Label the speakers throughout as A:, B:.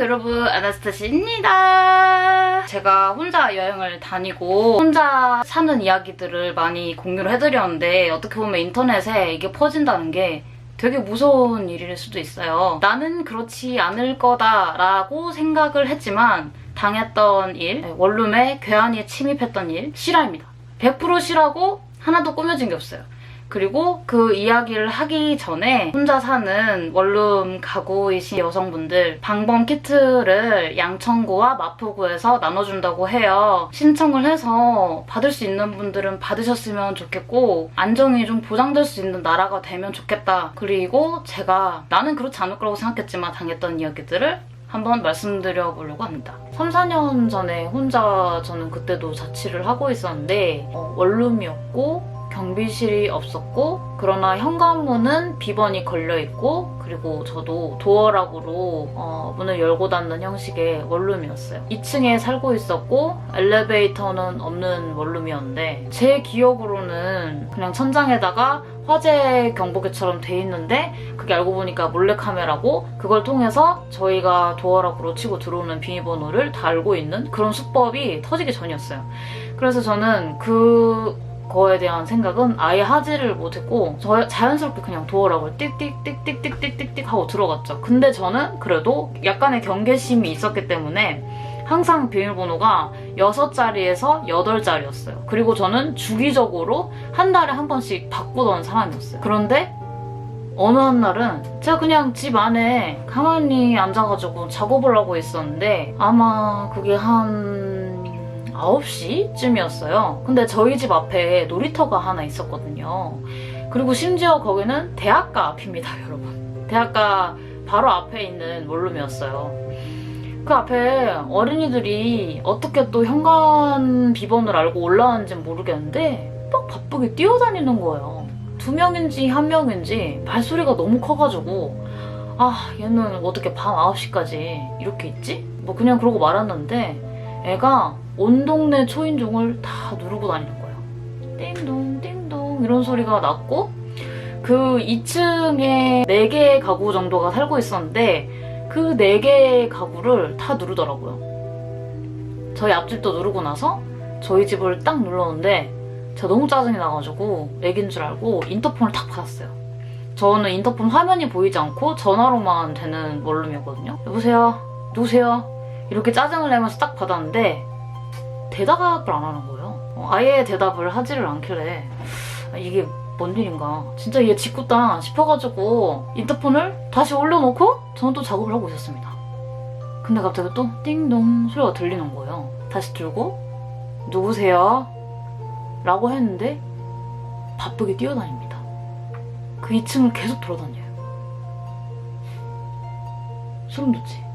A: 여러분 아나스타시입니다. 제가 혼자 여행을 다니고 혼자 사는 이야기들을 많이 공유를 해드렸는데 어떻게 보면 인터넷에 이게 퍼진다는 게 되게 무서운 일일 수도 있어요. 나는 그렇지 않을 거다라고 생각을 했지만 당했던 일, 네, 원룸에 괴한이 침입했던 일, 실화입니다. 100% 실화고 하나도 꾸며진 게 없어요. 그리고 그 이야기를 하기 전에 혼자 사는 원룸 가구이신 여성분들 방범 키트를 양천구와 마포구에서 나눠준다고 해요. 신청을 해서 받을 수 있는 분들은 받으셨으면 좋겠고 안정이 좀 보장될 수 있는 나라가 되면 좋겠다. 그리고 제가 나는 그렇지 않을 거라고 생각했지만 당했던 이야기들을 한번 말씀드려 보려고 합니다. 3, 4년 전에 혼자 저는 그때도 자취를 하고 있었는데 어, 원룸이었고 경비실이 없었고 그러나 현관문은 비번이 걸려 있고 그리고 저도 도어락으로 어, 문을 열고 닫는 형식의 원룸이었어요. 2층에 살고 있었고 엘리베이터는 없는 원룸이었는데 제 기억으로는 그냥 천장에다가 화재 경보기처럼 돼 있는데 그게 알고 보니까 몰래카메라고 그걸 통해서 저희가 도어락으로 치고 들어오는 비밀번호를 다 알고 있는 그런 수법이 터지기 전이었어요. 그래서 저는 그 거에 대한 생각은 아예 하지를 못했고 저 자연스럽게 그냥 도어락을 띡띡띡띡띡띡띡 하고 들어갔죠. 근데 저는 그래도 약간의 경계심이 있었기 때문에 항상 비밀번호가 6자리에서 8자리였어요. 그리고 저는 주기적으로 한 달에 한 번씩 바꾸던 사람이었어요. 그런데 어느 한 날은 제가 그냥 집 안에 가만히 앉아가지고 작업을 하고 있었는데 아마 그게 한 9시쯤이었어요. 근데 저희 집 앞에 놀이터가 하나 있었거든요. 그리고 심지어 거기는 대학가 앞입니다, 여러분. 대학가 바로 앞에 있는 원룸이었어요. 그 앞에 어린이들이 어떻게 또 현관 비번을 알고 올라왔는지 모르겠는데 막 바쁘게 뛰어다니는 거예요. 두 명인지 한 명인지 발소리가 너무 커가지고 아 얘는 어떻게 밤 9시까지 이렇게 있지? 뭐 그냥 그러고 말았는데 애가 온 동네 초인종을 다 누르고 다니는 거예요. 띵동 띵동 이런 소리가 났고 그 2층에 4개의 가구 정도가 살고 있었는데 그 4개의 가구를 다 누르더라고요. 저희 앞집도 누르고 나서 저희 집을 딱 눌렀는데 제가 너무 짜증이 나가지고 애긴 줄 알고 인터폰을 탁 받았어요. 저는 인터폰 화면이 보이지 않고 전화로만 되는 원룸이었거든요. 여보세요? 누구세요? 이렇게 짜증을 내면서 딱 받았는데 대답을 안 하는 거예요. 어, 아예 대답을 하지를 않길래 아, 이게 뭔 일인가. 진짜 얘 짓궂다 싶어가지고 인터폰을 다시 올려놓고 저는 또 작업을 하고 있었습니다. 근데 갑자기 또 띵동 소리가 들리는 거예요. 다시 들고 누구세요? 라고 했는데 바쁘게 뛰어다닙니다. 그 2층을 계속 돌아다녀요. 소름 돋지?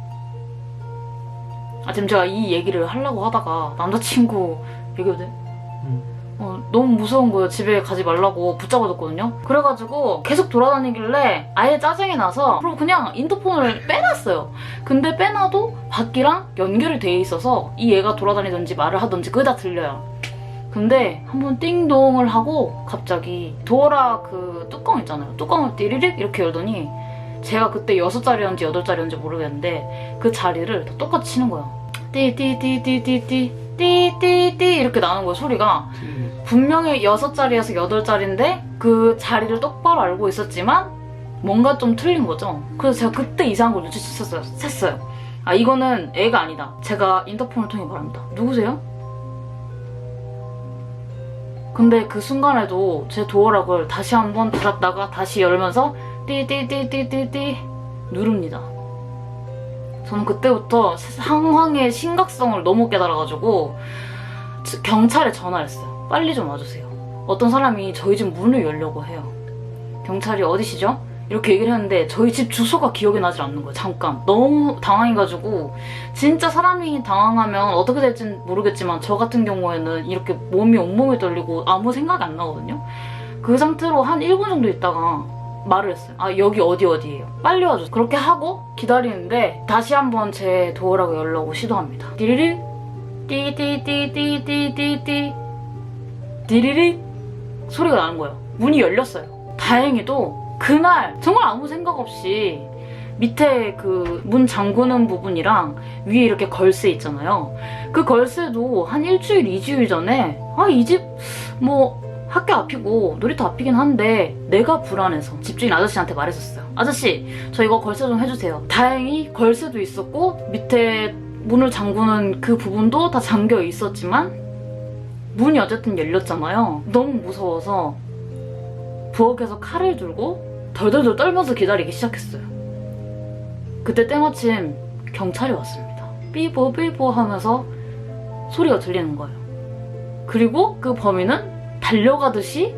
A: 아, 지금 제가 이 얘기를 하려고 하다가 남자친구 얘기해도 돼?
B: 응.
A: 어, 너무 무서운 거예요. 집에 가지 말라고 붙잡아뒀거든요. 그래가지고 계속 돌아다니길래 아예 짜증이 나서 그럼 그냥 인터폰을 빼놨어요. 근데 빼놔도 밖이랑 연결이 돼 있어서 이 애가 돌아다니든지 말을 하든지 그게 다 들려요. 근데 한번 띵동을 하고 갑자기 도어락 그 뚜껑 있잖아요. 뚜껑을 띠리릭 이렇게 열더니 제가 그때 6자리였는지 8자리였는지 모르겠는데 그 자리를 다 똑같이 치는 거예요. 띠띠띠띠띠띠 띠띠띠 이렇게 나는 거예요 소리가 분명히 6자리에서 8자리인데 그 자리를 똑바로 알고 있었지만 뭔가 좀 틀린 거죠. 그래서 제가 그때 이상한 걸 눈치챘어요. 샜어요. 아 이거는 애가 아니다. 제가 인터폰을 통해 말합니다. 누구세요? 근데 그 순간에도 제 도어락을 다시 한번 닫았다가 다시 열면서 띠띠띠띠띠띠 누릅니다. 저는 그때부터 상황의 심각성을 너무 깨달아가지고 경찰에 전화했어요. 빨리 좀 와주세요. 어떤 사람이 저희 집 문을 열려고 해요. 경찰이 어디시죠? 이렇게 얘기를 했는데 저희 집 주소가 기억이 나질 않는 거예요. 잠깐. 너무 당황해가지고 진짜 사람이 당황하면 어떻게 될지 모르겠지만 저 같은 경우에는 이렇게 몸이 온몸이 떨리고 아무 생각이 안 나거든요. 그 상태로 한 1분 정도 있다가 말을 했어요. 아 여기 어디 어디예요. 빨리 와줘. 그렇게 하고 기다리는데 다시 한번 제 도어락을 열려고 시도합니다. 디리릭 띠띠띠띠띠띠띠 디리릭 소리가 나는 거예요. 문이 열렸어요. 다행히도 그날 정말 아무 생각 없이 밑에 그 문 잠그는 부분이랑 위에 이렇게 걸쇠 있잖아요. 그 걸쇠도 한 일주일, 이주일 전에 아, 이 집 뭐 학교 앞이고 놀이터 앞이긴 한데 내가 불안해서 집주인 아저씨한테 말했었어요. 아저씨, 저 이거 걸쇠 좀 해주세요. 다행히 걸쇠도 있었고 밑에 문을 잠그는 그 부분도 다 잠겨 있었지만 문이 어쨌든 열렸잖아요. 너무 무서워서 부엌에서 칼을 들고 덜덜덜 떨면서 기다리기 시작했어요. 그때 때마침 경찰이 왔습니다. 삐보 삐보 하면서 소리가 들리는 거예요. 그리고 그 범인은 달려가듯이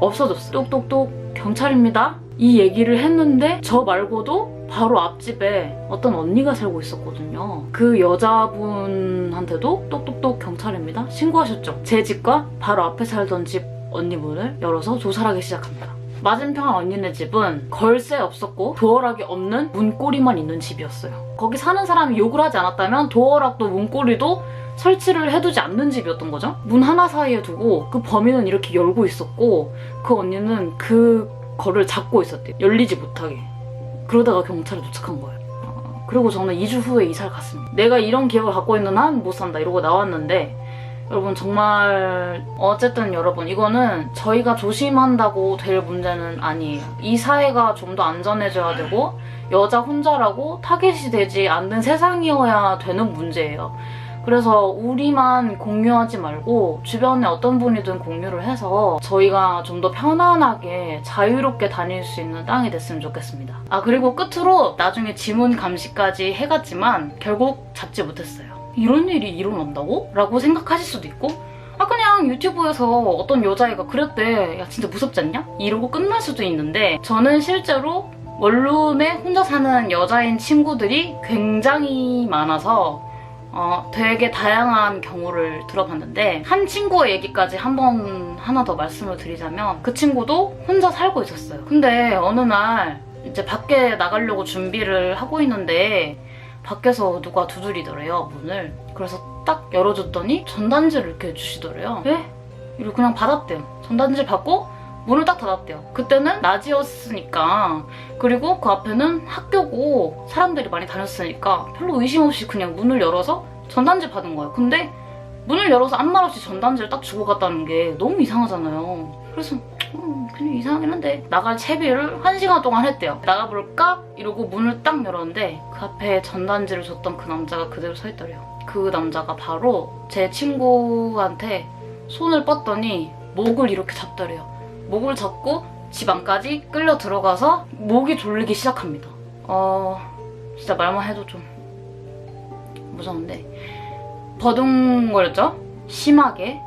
A: 없어졌어요. 똑똑똑 경찰입니다. 이 얘기를 했는데 저 말고도 바로 앞집에 어떤 언니가 살고 있었거든요. 그 여자분한테도 똑똑똑 경찰입니다. 신고하셨죠. 제 집과 바로 앞에 살던 집 언니분을 열어서 조사를 하기 시작합니다. 맞은편 언니네 집은 걸쇠 없었고 도어락이 없는 문고리만 있는 집이었어요. 거기 사는 사람이 욕을 하지 않았다면 도어락도 문고리도 설치를 해두지 않는 집이었던 거죠. 문 하나 사이에 두고 그 범인은 이렇게 열고 있었고 그 언니는 그 거를 잡고 있었대요. 열리지 못하게. 그러다가 경찰에 도착한 거예요. 어, 그리고 저는 2주 후에 이사를 갔습니다. 내가 이런 기억을 갖고 있는 한 못 산다 이러고 나왔는데 여러분 정말 어쨌든 여러분 이거는 저희가 조심한다고 될 문제는 아니에요. 이 사회가 좀 더 안전해져야 되고 여자 혼자라고 타겟이 되지 않는 세상이어야 되는 문제예요. 그래서 우리만 공유하지 말고 주변에 어떤 분이든 공유를 해서 저희가 좀 더 편안하게 자유롭게 다닐 수 있는 땅이 됐으면 좋겠습니다. 아 그리고 끝으로 나중에 지문 감시까지 해갔지만 결국 잡지 못했어요. 이런 일이 일어난다고? 라고 생각하실 수도 있고 아 그냥 유튜브에서 어떤 여자애가 그랬대 야 진짜 무섭지 않냐? 이러고 끝날 수도 있는데 저는 실제로 원룸에 혼자 사는 여자인 친구들이 굉장히 많아서 어, 되게 다양한 경우를 들어봤는데 한 친구의 얘기까지 한 번 하나 더 말씀을 드리자면 그 친구도 혼자 살고 있었어요. 근데 어느 날 이제 밖에 나가려고 준비를 하고 있는데 밖에서 누가 두드리더래요 문을. 그래서 딱 열어줬더니 전단지를 이렇게 주시더래요. 예? 이걸 그냥 받았대요. 전단지 받고 문을 딱 닫았대요. 그때는 낮이었으니까 그리고 그 앞에는 학교고 사람들이 많이 다녔으니까 별로 의심 없이 그냥 문을 열어서 전단지 받은 거예요. 근데 문을 열어서 아무 말 없이 전단지를 딱 주고 갔다는 게 너무 이상하잖아요. 그래서 음, 그냥 이상하긴 한데 나갈 채비를 한 시간 동안 했대요. 나가볼까? 이러고 문을 딱 열었는데 그 앞에 전단지를 줬던 그 남자가 그대로 서 있더래요. 그 남자가 바로 제 친구한테 손을 뻗더니 목을 이렇게 잡더래요. 목을 잡고 집 안까지 끌려 들어가서 목이 졸리기 시작합니다. 어, 진짜 말만 해도 좀 무서운데 버둥거렸죠? 심하게.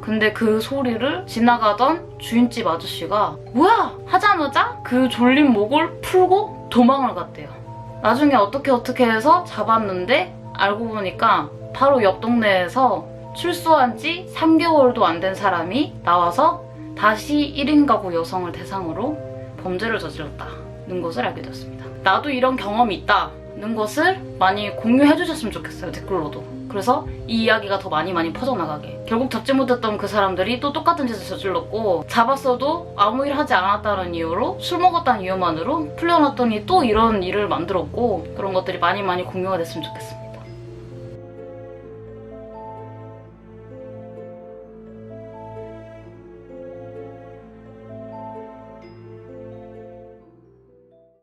A: 근데 그 소리를 지나가던 주인집 아저씨가 뭐야 하자마자 그 졸린 목을 풀고 도망을 갔대요. 나중에 어떻게 어떻게 해서 잡았는데 알고 보니까 바로 옆 동네에서 출소한 지 3개월도 안 된 사람이 나와서 다시 1인 가구 여성을 대상으로 범죄를 저질렀다는 것을 알게 되었습니다. 나도 이런 경험이 있다는 것을 많이 공유해 주셨으면 좋겠어요, 댓글로도. 그래서 이 이야기가 더 많이 많이 퍼져나가게. 결국 잡지 못했던 그 사람들이 또 똑같은 짓을 저질렀고 잡았어도 아무 일 하지 않았다는 이유로 술 먹었다는 이유만으로 풀려났더니 또 이런 일을 만들었고 그런 것들이 많이 많이 공유가 됐으면 좋겠습니다.